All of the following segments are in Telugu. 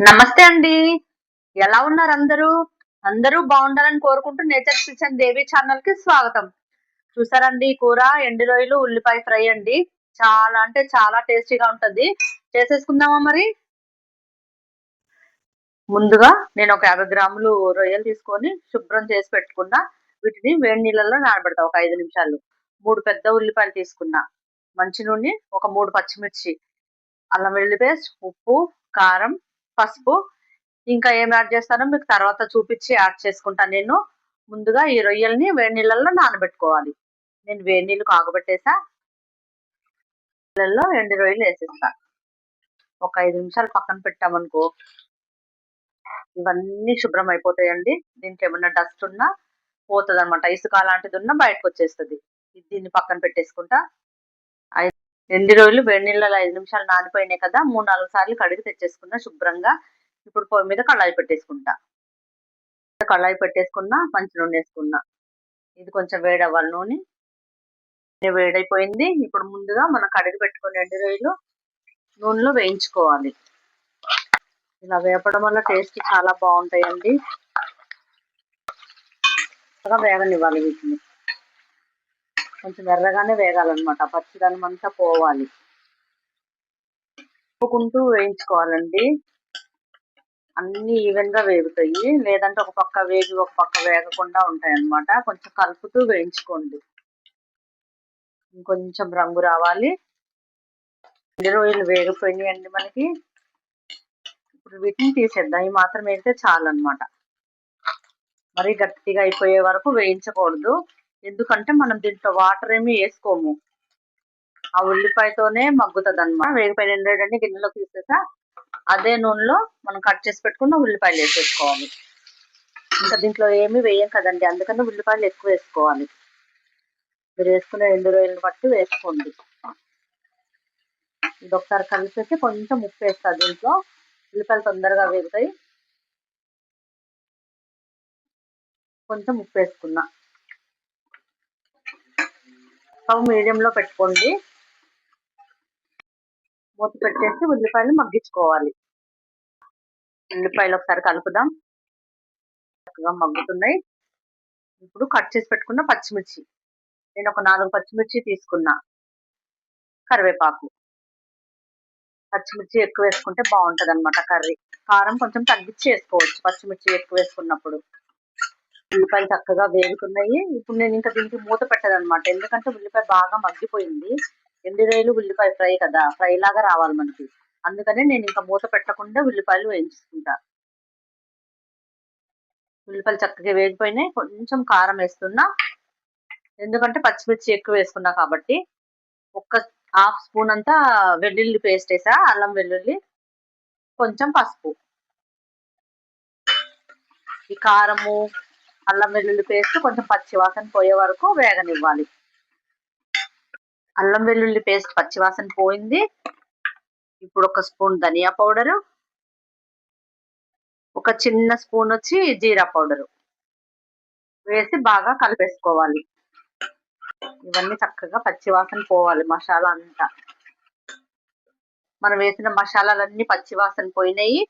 నమస్తే అండి. ఎలా ఉన్నారు అందరూ? అందరూ బాగుండాలని కోరుకుంటూ నేచర్ కిచెన్ దేవి ఛానల్కి స్వాగతం. చూసారండి కూర? ఎండి రొయ్యలు ఉల్లిపాయ ఫ్రై అండి. చాలా అంటే చాలా టేస్టీగా ఉంటుంది. చేసేసుకుందామా మరి? ముందుగా నేను ఒక యాభై గ్రాములు రొయ్యలు తీసుకొని శుభ్రం చేసి పెట్టుకున్నా వీటిని వేడి నీళ్ళలో నానబెడతా. ఒక ఐదు నిమిషాలు. మూడు పెద్ద ఉల్లిపాయలు తీసుకున్నా. మంచి నూనె ఒక మూడు పచ్చిమిర్చి అల్లం వెల్లుల్లి పేస్ట్ ఉప్పు కారం పసుపు. ఇంకా ఏం యాడ్ చేస్తానో మీకు తర్వాత చూపించి యాడ్ చేసుకుంటాను నేను. ముందుగా ఈ రొయ్యల్ని వేడి నీళ్ళల్లో నానబెట్టుకోవాలి. నేను వేడి నీళ్ళు కాగబెట్టేసా. నీళ్ళల్లో ఎండు రొయ్యలు వేసేస్తా. ఒక ఐదు నిమిషాలు పక్కన పెట్టామనుకో. ఇవన్నీ శుభ్రం అయిపోతాయండి. దీనికి ఏమన్నా డస్ట్ ఉన్నా పోతుంది అనమాట ఇసుక లాంటిది ఉన్నా బయటకు వచ్చేస్తుంది. దీన్ని పక్కన పెట్టేసుకుంటా. ఎన్ని రోజులు వేడి నీళ్ళలో ఐదు నిమిషాలు నానిపోయినాయి కదా మూడు నాలుగు సార్లు కడిగి తెచ్చేసుకున్నా శుభ్రంగా. ఇప్పుడు పొయ్యి మీద కళాయి పెట్టేసుకుంటా. కళాయి పెట్టేసుకున్నా మంచి నూనె వేసుకున్నా. ఇది కొంచెం వేడవ్వాలి నూనె. వేడైపోయింది. ఇప్పుడు ముందుగా మనం కడిగి పెట్టుకుని ఎన్ని రొయ్యలు నూనెలో వేయించుకోవాలి. ఇలా వేపడం వల్ల టేస్ట్ చాలా బాగుంటాయండి. వేగనివ్వాలి వీటిని. కొంచెం ఎర్రగానే వేగాలన్నమాట. పచ్చిదనం అంతా పోవాలి. ఒప్పుకుంటూ వేయించుకోవాలండి. అన్ని ఈవెన్గా వేగుతాయి. లేదంటే ఒక పక్క వేగి ఒక పక్క వేగకుండా ఉంటాయి అన్నమాట కొంచెం కలుపుతూ వేయించుకోండి. ఇంకొంచెం రంగు రావాలి. ఎండు రోజులు వేగిపోయినాయండి మనకి. ఇప్పుడు వీటిని తీసేద్దాం. ఈ మాత్రం వేస్తే చాలు అనమాట మరీ గట్టిగా అయిపోయే వరకు వేయించకూడదు. ఎందుకంటే మనం దీంట్లో వాటర్ ఏమి వేసుకోము. ఆ ఉల్లిపాయతోనే మగ్గుతుంది అనమాట వేగిపోయిన ఎండేటండి గిన్నెలో తీసేసా అదే నూనెలో మనం కట్ చేసి పెట్టుకున్న ఉల్లిపాయలు వేసేసుకోవాలి. ఇంకా దీంట్లో ఏమి వేయం కదండి అందుకని ఉల్లిపాయలు ఎక్కువ వేసుకోవాలి. మీరు వేసుకునే ఎండు రొయ్యలను బట్టి వేసుకోండి. ఇది ఒకసారి కలిపేసి కొంచెం ఉప్పు వేస్తారు దీంట్లో. ఉల్లిపాయలు తొందరగా వేగుతాయి. కొంచెం ఉప్పు వేసుకున్నా. స్టవ్ మీడియంలో పెట్టుకోండి. మూత పెట్టేసి ఉల్లిపాయలు మగ్గించుకోవాలి. ఉల్లిపాయలు ఒకసారి కలుపుదాం. చక్కగా మగ్గుతున్నాయి. ఇప్పుడు కట్ చేసి పెట్టుకున్న పచ్చిమిర్చి. నేను ఒక నాలుగు పచ్చిమిర్చి తీసుకున్నా. కరివేపాకు. పచ్చిమిర్చి ఎక్కువ వేసుకుంటే బాగుంటుంది అనమాట కర్రీ. కారం కొంచెం తగ్గించి వేసుకోవచ్చు. పచ్చిమిర్చి ఎక్కువ వేసుకున్నప్పుడు. ఉల్లిపాయలు చక్కగా వేగుతున్నాయి. ఇప్పుడు నేను ఇంకా దీనికి మూత పెట్టదనమాట. ఎందుకంటే ఉల్లిపాయ బాగా మగ్గిపోయింది. ఎండిరాయలు ఉల్లిపాయ ఫ్రై కదా ఫ్రై లాగా రావాలి మనకి. అందుకనే నేను ఇంకా మూత పెట్టకుండా ఉల్లిపాయలు వేయించుకుంటా. ఉల్లిపాయలు చక్కగా వేగిపోయినాయి. కొంచెం కారం వేస్తున్నా. ఎందుకంటే పచ్చిమిర్చి ఎక్కువ వేసుకున్నా కాబట్టి. ఒక్క హాఫ్ స్పూన్ అంతా వెల్లుల్లి పేస్ట్ వేసా అల్లం వెల్లుల్లి కొంచెం పసుపు. ఈ కారము అల్లం వెల్లుల్లి పేస్ట్ కొంచెం పచ్చివాసన పోయే వరకు వేగనివ్వాలి. అల్లం వెల్లుల్లి పేస్ట్ పచ్చివాసన పోయింది. ఇప్పుడు ఒక స్పూన్ ధనియా పౌడరు ఒక చిన్న స్పూన్ వచ్చి జీరా పౌడరు వేసి బాగా కలిపేసుకోవాలి. ఇవన్నీ చక్కగా పచ్చివాసన పోవాలి మసాలా అంతా. మనం వేసిన మసాలాలన్నీ పచ్చివాసన పోయినాయి.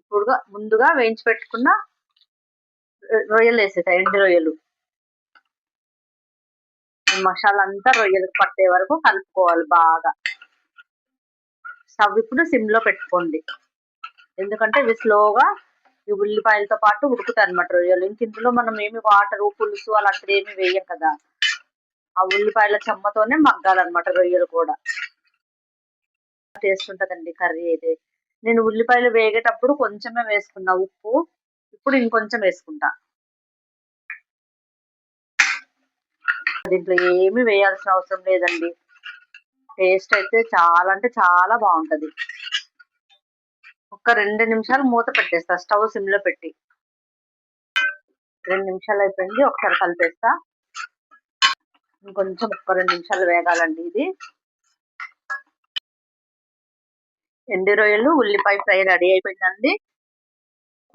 ఇప్పుడు ముందుగా వేయించి పెట్టుకున్న రొయ్యలు వేసేసాయి ఎండు రొయ్యలు. మసాలా అంతా రొయ్యలకు పట్టే వరకు కలుపుకోవాలి బాగా. స్టవ్ ఇప్పుడు సిమ్లో పెట్టుకోండి. ఎందుకంటే ఇవి స్లోగా ఈ ఉల్లిపాయలతో పాటు ఉడుకుతాయి అనమాట రొయ్యలు. ఇంక ఇందులో మనం ఏమి వాటర్ పులుసు అలాంటిది ఏమి వేయం కదా. ఆ ఉల్లిపాయల చెమ్మతోనే మగ్గాలన్నమాట రొయ్యలు కూడా. టేస్ట్ ఉంటుందండి కర్రీ అయితే. నేను ఉల్లిపాయలు వేగేటప్పుడు కొంచెమే వేసుకున్నా ఉప్పు. ఇప్పుడు ఇంకొంచెం వేసుకుంటా. దీంట్లో ఏమి వేయాల్సిన అవసరం లేదండి. టేస్ట్ అయితే చాలా అంటే చాలా బాగుంటది. ఒక రెండు నిమిషాలు మూత పెట్టేస్తా స్టవ్ సిమ్లో పెట్టి. రెండు నిమిషాలు అయిపోయింది ఒకసారి కలిపేస్తా. ఇంకొంచెం ఒక్క రెండు నిమిషాలు వేగాలండి ఇది. ఎండి రొయ్యలు ఉల్లిపాయ ఫ్రై రెడీ అయిపోయిందండి.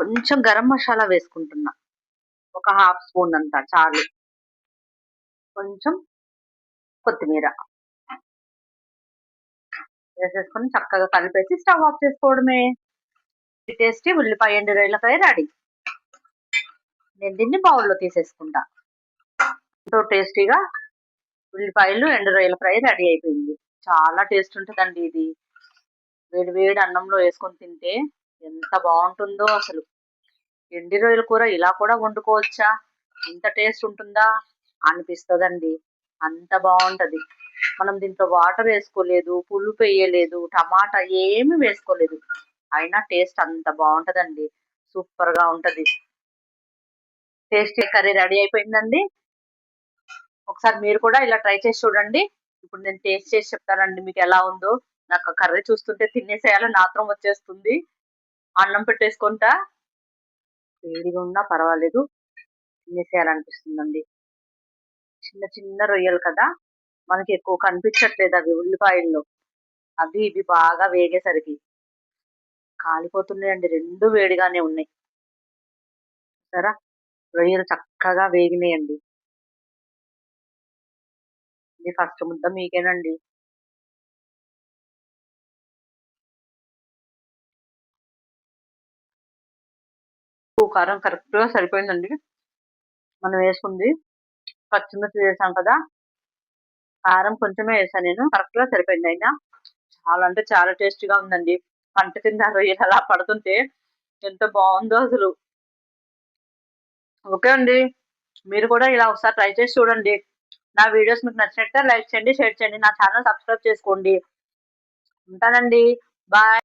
కొంచెం గరం మసాలా వేసుకుంటున్నా. ఒక హాఫ్ స్పూన్ అంతా చాలు. కొంచెం కొత్తిమీర. వేసేసుకొని చక్కగా కలిపేసి స్టవ్ ఆఫ్ చేసుకోవడమే. టేస్టీ ఉల్లిపాయ ఎండు రొయ్యల ఫ్రై రెడీ. నేను దీన్ని బౌల్లో తీసేసుకుంటా. ఎంతో టేస్టీగా ఉల్లిపాయలు ఎండు రొయ్యల ఫ్రై రెడీ అయిపోయింది. చాలా టేస్ట్ ఉంటుందండి ఇది. వేడి వేడి అన్నంలో వేసుకొని తింటే ఎంత బాగుంటుందో అసలు. ఎండి రొయ్యల కూర ఇలా కూడా వండుకోవచ్చా? ఇంత టేస్ట్ ఉంటుందా? అనిపిస్తుందండి. అంత బాగుంటుంది. మనం దీంట్లో వాటర్ వేసుకోలేదు పులుపు వేయలేదు టమాటా ఏమి వేసుకోలేదు. అయినా టేస్ట్ అంత బాగుంటుందండి. సూపర్గా ఉంటుంది. టేస్ట్ టేస్టీ కర్రీ రెడీ అయిపోయిందండి. ఒకసారి మీరు కూడా ఇలా ట్రై చేసి చూడండి. ఇప్పుడు నేను టేస్ట్ చేసి చెప్తానండి మీకు ఎలా ఉందో. నాకు కర్రీ చూస్తుంటే తినేసేయాలని నాత్రం వచ్చేస్తుంది. అన్నం పెట్టేసుకుంటా. వేడిగా ఉన్నా పర్వాలేదు. తినేసేయాలనిపిస్తుందండి. చిన్న చిన్న రొయ్యలు కదా. మనకి ఎక్కువ కనిపించట్లేదు అవి ఉల్లిపాయల్లో. అవి ఇవి బాగా వేగేసరికి. కాలిపోతున్నాయండి. రెండు వేడిగానే ఉన్నాయి. సరే రొయ్యలు చక్కగా వేగినాయండి. ఇది ఫస్ట్ ముద్ద మీకేనండి. కారం కరెక్ట్గా సరిపోయిందండి. మనం వేసుకుంది పచ్చిమిర్చి వేసాం కదా. కారం కొంచెమే వేసాను నేను. కరెక్ట్గా సరిపోయింది అయినా. చాలా అంటే చాలా టేస్టీగా ఉందండి. పంట కింద రొయ్యలు అలా పడుతుంటే ఎంత బాగుందో అసలు. ఓకే అండి. మీరు కూడా ఇలా ఒకసారి ట్రై చేసి చూడండి. నా వీడియోస్ మీకు నచ్చినట్టే లైక్ చేయండి షేర్ చేయండి నా ఛానల్ సబ్స్క్రైబ్ చేసుకోండి. ఉంటానండి. బాయ్.